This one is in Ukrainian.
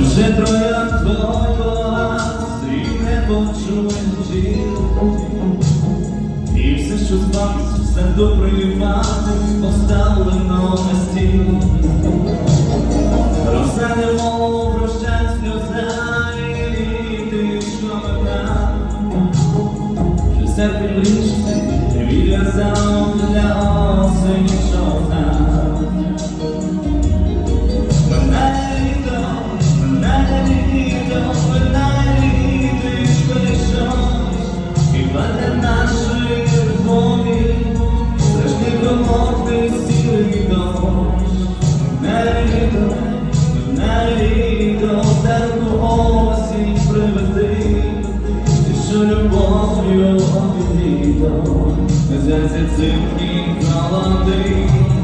Вже троян твоя стрімне почує. І все, що вас, все допривати, поставлено на стіл. Роса не мов прощать сльоза, і ти, що мене, що серпень в річці, твій для осені під літом, зерці цим і залади.